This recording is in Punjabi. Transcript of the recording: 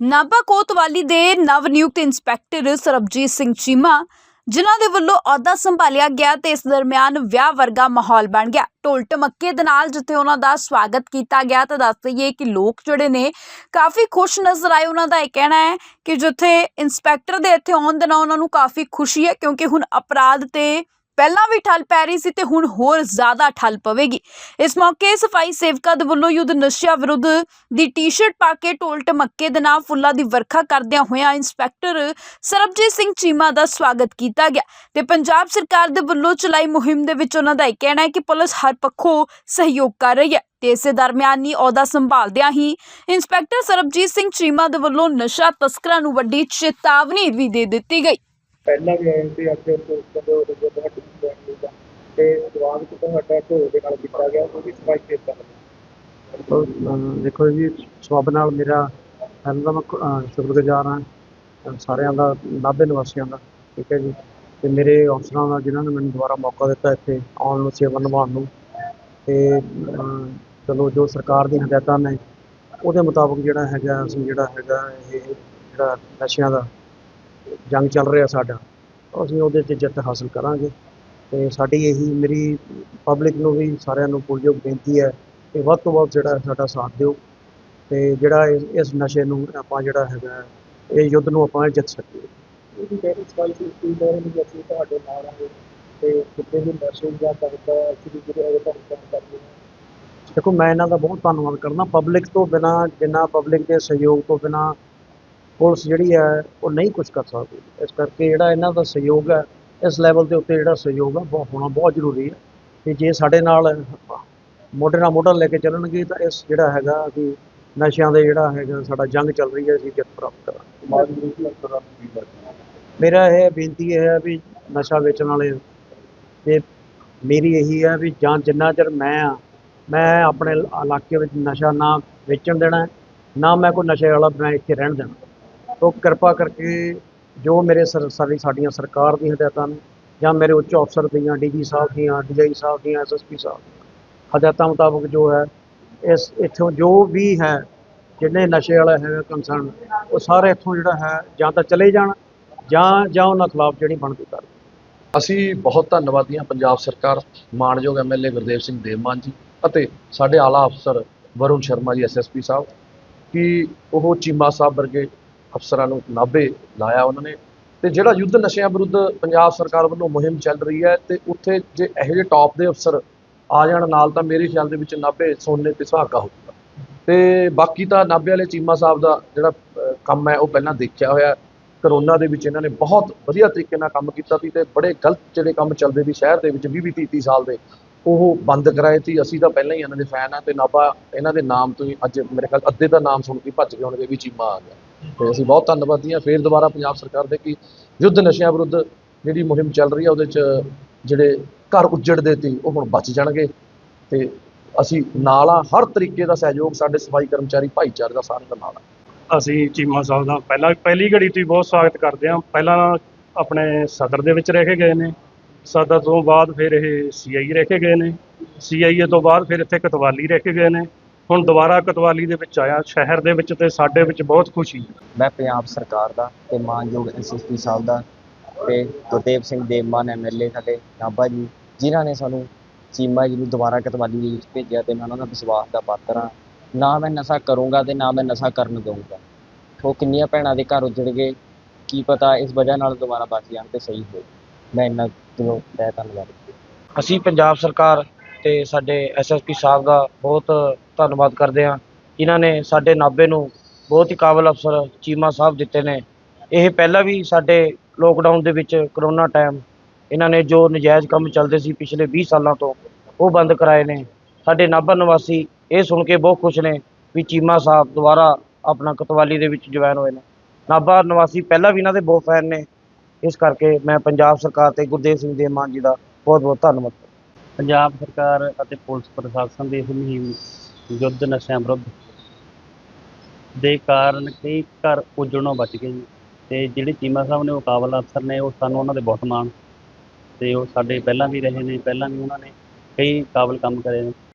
ਨਾਭਾ ਕੋਤਵਾਲੀ ਦੇ ਨਵ ਨਿਯੁਕਤ ਇੰਸਪੈਕਟਰ ਸਰਬਜੀਤ ਸਿੰਘ ਚੀਮਾ, ਜਿਨ੍ਹਾਂ ਦੇ ਵੱਲੋਂ ਅਹੁਦਾ ਸੰਭਾਲਿਆ ਗਿਆ ਤੇ ਇਸ ਦਰਮਿਆਨ ਵਿਆਹ ਵਰਗਾ ਮਾਹੌਲ ਬਣ ਗਿਆ। ਢੋਲ ਟਮੱਕੇ ਦੇ ਨਾਲ ਜਿੱਥੇ ਉਹਨਾਂ ਦਾ ਸਵਾਗਤ ਕੀਤਾ ਗਿਆ ਤਾਂ ਦੱਸ ਦਈਏ ਕਿ ਲੋਕ ਜਿਹੜੇ ਨੇ ਕਾਫੀ ਖੁਸ਼ ਨਜ਼ਰ ਆਏ। ਉਹਨਾਂ ਦਾ ਇਹ ਕਹਿਣਾ ਹੈ ਕਿ ਜਿੱਥੇ ਇੰਸਪੈਕਟਰ ਦੇ ਇੱਥੇ ਆਉਣ ਦੇ ਨਾਲ ਉਹਨਾਂ ਨੂੰ ਕਾਫੀ ਖੁਸ਼ੀ ਹੈ, ਕਿਉਂਕਿ ਹੁਣ ਅਪਰਾਧ ਤੇ ਪਹਿਲਾਂ ਵੀ ਠੱਲ ਪੈ ਰਹੀ ਸੀ ਤੇ ਹੁਣ ਹੋਰ ਜ਼ਿਆਦਾ ਠੱਲ ਪਵੇਗੀ। ਇਸ ਮੌਕੇ ਸਫ਼ਾਈ ਸੇਵਕਾਂ ਦੇ ਵੱਲੋਂ ਯੁੱਧ ਨਸ਼ਿਆਂ ਵਿਰੁੱਧ ਦੀ ਟੀ-ਸ਼ਰਟ ਪਾ ਕੇ ਢੋਲ ਟਮੱਕੇ ਦੇ ਨਾਲ ਫੁੱਲਾਂ ਦੀ ਵਰਖਾ ਕਰਦਿਆਂ ਹੋਇਆਂ ਇੰਸਪੈਕਟਰ ਸਰਬਜੀਤ ਸਿੰਘ ਚੀਮਾ ਦਾ ਸਵਾਗਤ ਕੀਤਾ ਗਿਆ ਤੇ ਪੰਜਾਬ ਸਰਕਾਰ ਦੇ ਵੱਲੋਂ ਚਲਾਈ ਮੁਹਿੰਮ ਦੇ ਵਿੱਚ ਉਹਨਾਂ ਦਾ ਇਹ ਕਹਿਣਾ ਹੈ ਕਿ ਪੁਲਿਸ ਹਰ ਪੱਖੋਂ ਸਹਿਯੋਗ ਕਰ ਰਹੀ ਹੈ ਤੇ ਇਸੇ ਦਰਮਿਆਨ ਹੀ ਅਹੁਦਾ ਸੰਭਾਲਦਿਆਂ ਹੀ ਇੰਸਪੈਕਟਰ ਸਰਬਜੀਤ ਸਿੰਘ ਚੀਮਾ ਦੇ ਵੱਲੋਂ ਨਸ਼ਾ ਤਸਕਰਾਂ ਨੂੰ ਵੱਡੀ ਚੇਤਾਵਨੀ ਵੀ ਦੇ ਦਿੱਤੀ ਗਈ। ਪਹਿਲਾਂ ਵੀ ਆਏ ਸੀ ਅੱਜ ਤੋਂ ਕਦੇ ਉਹ ਜੋ ਤੁਹਾਡੀ ਫੈਮਿਲੀ ਦਾ ਤੇ ਜਵਾਬ ਤੁਹਾਡਾ ਢੋਲ ਦੇ ਨਾਲ ਕੀਤਾ ਗਿਆ ਉਹ ਵੀ ਸਫ਼ਾਈ ਕੀਤਾ ਦੇਖੋ ਜੀ ਸਬਬ ਨਾਲ ਮੇਰਾ ਪਹਿਲਾਂ ਤਾਂ ਮੈਂ ਅਹ, ਸ਼ੁਕਰਗੁਜ਼ਾਰ ਹਾਂ ਸਾਰਿਆਂ ਦਾ ਨਾਭੇ ਨਿਵਾਸੀਆਂ ਦਾ ਠੀਕ ਹੈ ਜੀ। ਤੇ ਮੇਰੇ ਅਫਸਰਾਂ ਦਾ ਜਿਨ੍ਹਾਂ ਨੇ ਮੈਨੂੰ ਦੁਬਾਰਾ ਮੌਕਾ ਦਿੱਤਾ ਇੱਥੇ ਆਉਣ ਨੂੰ ਸੇਵਾ ਨਿਭਾਉਣ ਨੂੰ ਤੇ ਅਹ, ਚਲੋ ਜੋ ਸਰਕਾਰ ਦੀਆਂ ਹਦਾਇਤਾਂ ਨੇ ਉਹਦੇ ਮੁਤਾਬਕ ਜਿਹੜਾ ਹੈਗਾ ਅਸੀਂ ਜਿਹੜਾ ਹੈਗਾ ਇਹ ਜਿਹੜਾ ਨਸ਼ਿਆਂ ਦਾ ਜੰਗ ਚੱਲ ਰਿਹਾ ਸਾਡਾ ਅਸੀਂ ਉਹਦੇ 'ਚ ਜਿੱਤ ਹਾਸਲ ਕਰਾਂਗੇ। ਤੇ ਸਾਡੀ ਇਹੀ ਮੇਰੀ ਪਬਲਿਕ ਨੂੰ ਵੀ ਸਾਰਿਆਂ ਨੂੰ ਪੁਰਜੋਗ ਬੇਨਤੀ ਹੈ ਕਿ ਵੱਧ ਤੋਂ ਵੱਧ ਜਿਹੜਾ ਸਾਡਾ ਸਾਥ ਦਿਓ। ਤੇ ਜਿਹੜਾ ਇਸ ਨਸ਼ੇ ਨੂੰ ਆਪਾਂ ਜਿਹੜਾ ਹੈਗਾ ਇਹ ਯੁੱਧ ਨੂੰ ਆਪਾਂ ਜਿੱਤ ਸਕੀਏ। ਇਹ ਵੀ ਕਹਿੰਦੇ ਸਫ਼ਾਈ ਕੀਤੀ ਜਾ ਰਹੀ ਹੈ ਅਸੀਂ ਤੁਹਾਡੇ ਨਾਲ ਆਂਗੇ ਤੇ ਕਿਤੇ ਵੀ ਨਸ਼ੇ ਜਾਂ ਕਰਦਾ ਅਸੀਂ ਜਿਹੜੇ ਉਹ ਤੁਹਾਨੂੰ ਕੰਮ ਕਰਦੇ ਹਾਂ ਦੇਖੋ ਮੈਂ ਇਹਨਾਂ ਦਾ ਬਹੁਤ ਧੰਨਵਾਦ ਕਰਦਾ। ਪਬਲਿਕ ਤੋਂ ਬਿਨਾ ਜਿੰਨਾ ਪਬਲਿਕ ਦੇ ਸਹਿਯੋਗ ਤੋਂ ਬਿਨਾ ਪੁਲਿਸ ਜਿਹੜੀ ਹੈ, ਉਹ ਨਹੀਂ ਕੁਝ ਕਰ ਸਕਦੀ। ਇਸ ਕਰਕੇ ਜਿਹੜਾ ਇਹਨਾਂ ਦਾ ਸਹਿਯੋਗ ਹੈ, ਇਸ ਲੈਵਲ ਦੇ ਉੱਤੇ ਜਿਹੜਾ ਸਹਿਯੋਗ ਆ ਬਹੁਤ ਹੋਣਾ ਬਹੁਤ ਜ਼ਰੂਰੀ ਹੈ ਤੇ ਜੇ ਸਾਡੇ ਨਾਲ ਮੋਢੇ ਨਾਲ ਮੋਢਾ ਲੈ ਕੇ ਚੱਲਣਗੇ, ਤਾਂ ਇਸ ਜਿਹੜਾ ਹੈਗਾ ਕਿ ਨਸ਼ਿਆਂ ਦੇ ਜਿਹੜਾ ਹੈਗਾ, ਸਾਡਾ ਜੰਗ ਚੱਲ ਰਹੀ ਹੈ, ਅਸੀਂ ਜਿੱਤ ਪ੍ਰਾਪਤ ਕਰਾਂਗੇ। ਮੇਰਾ ਇਹ ਬੇਨਤੀ ਇਹ ਹੈ ਵੀ ਨਸ਼ਾ ਵੇਚਣ ਵਾਲੇ ਤੇ ਮੇਰੀ ਇਹੀ ਹੈ ਵੀ ਜਾਂ ਜਿੰਨਾ ਚਿਰ ਮੈਂ ਆ, ਮੈਂ ਆਪਣੇ ਇਲਾਕੇ ਵਿੱਚ ਨਸ਼ਾ ਨਾ ਵੇਚਣ ਦੇਣਾ, ਨਾ ਮੈਂ ਕੋਈ ਨਸ਼ੇ ਵਾਲਾ ਮੈਂ ਇੱਥੇ ਰਹਿਣ ਦੇਣਾ। ਤੋ ਕਿਰਪਾ ਕਰਕੇ ਜੋ ਮੇਰੇ ਸਰ, ਸਾਡੀ, ਸਾਡੀਆਂ ਸਰਕਾਰ ਦੀਆਂ ਹਦਾਇਤਾਂ ਨੇ ਜਾਂ ਮੇਰੇ ਉੱਚ ਅਫਸਰ ਦੀਆਂ ਡੀਜੀ ਸਾਹਿਬ ਦੀਆਂ ਡੀਆਈ ਸਾਹਿਬ ਦੀਆਂ ਐਸਐਸਪੀ ਸਾਹਿਬ ਦੀਆਂ, ਹਦਾਇਤਾਂ ਮੁਤਾਬਕ ਜੋ ਹੈ, ਇਸ, ਇੱਥੋਂ ਜੋ ਵੀ ਹੈ, ਜਿੰਨੇ ਨਸ਼ੇ ਵਾਲਾ ਹੈ ਕੰਸਰਨ ਉਹ ਸਾਰੇ ਇੱਥੋਂ ਜਿਹੜਾ ਹੈ, ਜਾਂ ਤਾਂ ਚਲੇ ਜਾਣ ਜਾਂ ਜਾਂ ਉਹਨਾਂ ਖਿਲਾਫ ਜਿਹੜੀ ਬਣਦੀ ਕਰ। ਅਸੀਂ ਬਹੁਤ ਧੰਨਵਾਦੀ ਹਾਂ ਪੰਜਾਬ ਸਰਕਾਰ, ਮਾਨਯੋਗ ਐਮਐਲਏ ਗੁਰਦੇਵ ਸਿੰਘ ਦੇਵਮਾਨ ਜੀ ਅਤੇ ਸਾਡੇ ਆਲਾ ਅਫਸਰ ਵਰੁਣ ਸ਼ਰਮਾ ਜੀ ਐਸਐਸਪੀ ਸਾਹਿਬ, ਕਿ ਉਹ ਚੀਮਾ ਸਾਹਿਬ ਵਰਗੇ ਅਫਸਰਾਂ ਨੂੰ ਨਾਭੇ ਲਾਇਆ ਉਹਨਾਂ ਨੇ। ਤੇ ਜਿਹੜਾ ਯੁੱਧ ਨਸ਼ਿਆਂ ਵਿਰੁੱਧ ਪੰਜਾਬ ਸਰਕਾਰ ਵੱਲੋਂ ਮੁਹਿੰਮ ਚੱਲ ਰਹੀ ਹੈ ਤੇ ਉੱਥੇ ਜੇ ਇਹੋ ਜਿਹੇ ਟੌਪ ਦੇ ਅਫਸਰ ਆ ਜਾਣ ਨਾਲ ਤਾਂ ਮੇਰੇ ਖਿਆਲ ਦੇ ਵਿੱਚ ਨਾਭੇ ਸੋਨੇ ਤੇ ਸੁਹਾਗਾ ਹੋਊਗਾ। ਤੇ ਬਾਕੀ ਤਾਂ ਨਾਭੇ ਵਾਲੇ ਚੀਮਾ ਸਾਹਿਬ ਦਾ ਜਿਹੜਾ ਕੰਮ ਹੈ ਉਹ ਪਹਿਲਾਂ ਦੇਖਿਆ ਹੋਇਆ। ਕਰੋਨਾ ਦੇ ਵਿੱਚ ਇਹਨਾਂ ਨੇ ਬਹੁਤ ਵਧੀਆ ਤਰੀਕੇ ਨਾਲ ਕੰਮ ਕੀਤਾ ਸੀ ਤੇ ਬੜੇ ਗਲਤ ਜਿਹੜੇ ਕੰਮ ਚੱਲਦੇ ਸੀ ਸ਼ਹਿਰ ਦੇ ਵਿੱਚ 20 20 30 ਸਾਲ ਦੇ, ਉਹ ਬੰਦ ਕਰਾਏ ਸੀ। ਅਸੀਂ ਤਾਂ ਪਹਿਲਾਂ ਹੀ ਇਹਨਾਂ ਦੇ ਫੈਨ ਆ ਤੇ ਨਾਭਾ ਇਹਨਾਂ ਦੇ ਨਾਮ ਤੋਂ ਹੀ ਅੱਜ ਮੇਰੇ ਖਿਆਲ ਅੱਧੇ ਦਾ ਨਾਮ ਸੁਣ ਕੇ ਭੱਜ ਗਏ ਹੋਣਗੇ ਵੀ ਚੀਮਾ ਆ ਗਿਆ। ਤੇ ਅਸੀਂ ਬਹੁਤ ਧੰਨਵਾਦੀ ਹਾਂ। ਫੇਰ ਦੁਬਾਰਾ ਪੰਜਾਬ ਸਰਕਾਰ ਦੇ ਕਿ ਯੁੱਧ ਨਸ਼ਿਆਂ ਵਿਰੁੱਧ ਜਿਹੜੀ ਮੁਹਿੰਮ ਚੱਲ ਰਹੀ ਹੈ ਉਹਦੇ 'ਚ ਜਿਹੜੇ ਘਰ ਉੱਜੜਦੇ ਤੀ ਉਹ ਹੁਣ ਬਚ ਜਾਣਗੇ ਤੇ ਅਸੀਂ ਨਾਲ ਆ ਹਰ ਤਰੀਕੇ ਦਾ ਸਹਿਯੋਗ ਸਾਡੇ ਸਫ਼ਾਈ ਕਰਮਚਾਰੀ ਭਾਈਚਾਰੇ ਦਾ ਸਾਰਿਆਂ ਦਾ ਨਾਲ ਆ। ਅਸੀਂ ਚੀਮਾ ਸਾਹਿਬ ਦਾ ਪਹਿਲਾਂ, ਪਹਿਲੀ ਘੜੀ ਤੋਂ ਹੀ ਬਹੁਤ ਸਵਾਗਤ ਕਰਦੇ ਹਾਂ। ਪਹਿਲਾਂ ਆਪਣੇ ਸਦਰ ਦੇ ਵਿੱਚ ਰਹਿ ਕੇ ਗਏ ਨੇ। ਸਦਰ ਤੋਂ ਬਾਅਦ ਫਿਰ ਇਹ ਸੀਆਈ ਰਹਿ ਕੇ ਗਏ ਨੇ। ਸੀਆਈਏ ਤੋਂ ਬਾਅਦ ਫਿਰ ਇੱਥੇ ਕਤਵਾਲੀ ਰਹਿ ਕੇ ਗਏ ਨੇ। ਹੁਣ ਦੁਬਾਰਾ ਕਤਵਾਲੀ ਦੇ ਵਿੱਚ ਆਇਆ ਸ਼ਹਿਰ ਦੇ ਵਿੱਚ ਤੇ ਸਾਡੇ ਵਿੱਚ ਬਹੁਤ ਖੁਸ਼ੀ। ਹੈ ਮੈਂ ਪੰਜਾਬ ਸਰਕਾਰ ਦਾ ਤੇ ਮਾਨਯੋਗ ਐਸਐਸਪੀ ਸਾਹਿਬ ਦਾ ਤੇ ਗੁਰਦੇਵ ਸਿੰਘ ਦੇਵਮਾਨ ਐਮਐਲਏ ਸਾਡੇ ਨਾਭਾ ਜੀ ਜਿਨ੍ਹਾਂ ਨੇ ਸਾਨੂੰ ਚੀਮਾ ਜੀ ਨੂੰ ਦੁਬਾਰਾ ਕਤਵਾਲੀ ਦੇ ਵਿੱਚ ਭੇਜਿਆ ਤੇ ਮੈਂ ਉਹਨਾਂ ਦਾ ਵਿਸ਼ਵਾਸ ਦਾ ਪਾਤਰ ਹਾਂ। ਨਾ ਮੈਂ ਨਸ਼ਾ ਕਰੂੰਗਾ ਤੇ ਨਾ ਮੈਂ ਨਸ਼ਾ ਕਰਨ ਦਊਂਗਾ। ਉਹ ਕਿੰਨੀਆਂ ਭੈਣਾਂ ਦੇ ਘਰ ਉੱਜੜ ਗਏ ਕੀ ਪਤਾ ਇਸ ਵਜ੍ਹਾ ਨਾਲ ਦੁਬਾਰਾ ਬਚ ਜਾਣ ਤੇ ਸਹੀ ਹੋਏ। ਮੈਂ ਇੰਨਾ ਦਿਲੋਂ ਤਹਿ ਧੰਨਵਾਦ ਅਸੀਂ ਪੰਜਾਬ ਸਰਕਾਰ ਤੇ ਸਾਡੇ ਐਸਐਸਪੀ ਸਾਹਿਬ ਦਾ ਬਹੁਤ ਧੰਨਵਾਦ ਕਰਦੇ ਹਾਂ। ਇਹਨਾਂ ਨੇ ਸਾਡੇ ਨਾਭੇ ਨੂੰ ਬਹੁਤ ਹੀ ਕਾਬਲ ਅਫਸਰ ਚੀਮਾ ਸਾਹਿਬ ਦਿੱਤੇ ਨੇ। ਇਹ ਪਹਿਲਾਂ ਵੀ ਸਾਡੇ ਲੋਕਡਾਊਨ ਦੇ ਵਿੱਚ ਕਰੋਨਾ ਟਾਈਮ ਇਹਨਾਂ ਨੇ ਜੋ ਨਜਾਇਜ਼ ਕੰਮ ਚੱਲਦੇ ਸੀ ਪਿਛਲੇ 20 ਸਾਲਾਂ ਤੋਂ, ਉਹ ਬੰਦ ਕਰਾਏ ਨੇ। ਸਾਡੇ ਨਾਭਾ ਨਿਵਾਸੀ ਇਹ ਸੁਣ ਕੇ ਬਹੁਤ ਖੁਸ਼ ਨੇ ਵੀ ਚੀਮਾ ਸਾਹਿਬ ਦੁਬਾਰਾ ਆਪਣਾ ਕਤਵਾਲੀ ਦੇ ਵਿੱਚ ਜੁਆਇਨ ਹੋਏ ਨੇ। ਨਾਭਾ ਨਿਵਾਸੀ ਪਹਿਲਾਂ ਵੀ ਇਹਨਾਂ ਦੇ ਬਹੁਤ ਫੈਨ ਨੇ। ਇਸ ਕਰਕੇ ਮੈਂ ਪੰਜਾਬ ਸਰਕਾਰ ਤੇ ਗੁਰਦੇਵ ਸਿੰਘ ਦੇ ਮਾਨ ਜੀ ਦਾ ਬਹੁਤ ਬਹੁਤ ਧੰਨਵਾਦ। ਪੰਜਾਬ ਸਰਕਾਰ ਅਤੇ ਪੁਲਿਸ ਪ੍ਰਸ਼ਾਸਨ ਦੀ ਇਸ ਮੁਹਿੰਮ ਯੁੱਧ ਨਸ਼ਿਆਂ ਵਿਰੁੱਧ ਦੇ ਕਾਰਨ ਕਈ ਘਰ ਉਜੜਨੋਂ ਬਚ ਗਏ ਜੀ। ਤੇ ਜਿਹੜੇ ਚੀਮਾ ਸਾਹਿਬ ਨੇ ਉਹ ਕਾਬਲ ਅਫਸਰ ਨੇ, ਉਹ ਸਾਨੂੰ ਉਹਨਾਂ ਦੇ ਬਹੁਤ ਮਾਣ। ਤੇ ਉਹ ਸਾਡੇ ਪਹਿਲਾਂ ਵੀ ਰਹੇ ਨੇ, ਪਹਿਲਾਂ ਵੀ ਉਹਨਾਂ ਨੇ ਕਈ ਕਾਬਲ ਕੰਮ ਕਰੇ ਨੇ।